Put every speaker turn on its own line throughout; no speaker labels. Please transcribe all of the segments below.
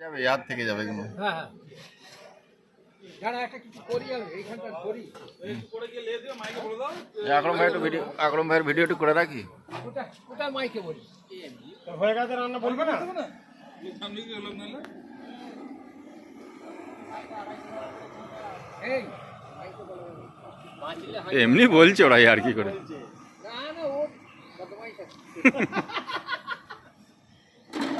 যাবে ইয়াদ থেকে যাবে কিন্তু।
হ্যাঁ হ্যাঁ।
আকরম ভাই একটু ভিডিও আকরম ভাইয়ের ভিডিও একটু করে রাখি
ওটা ওটা মাইকে বলি?
হয়ে গেছে রান্না বলবে না?
এমনি বলছে ওরাই আর কি করে।
না না ও বদমাইশ আছে আরাম করে যে চালু করতে বলেছি ওগুলো সব হয়ে গেছে রেডি হয়ে চলে আসো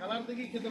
কালার দেখি খেতে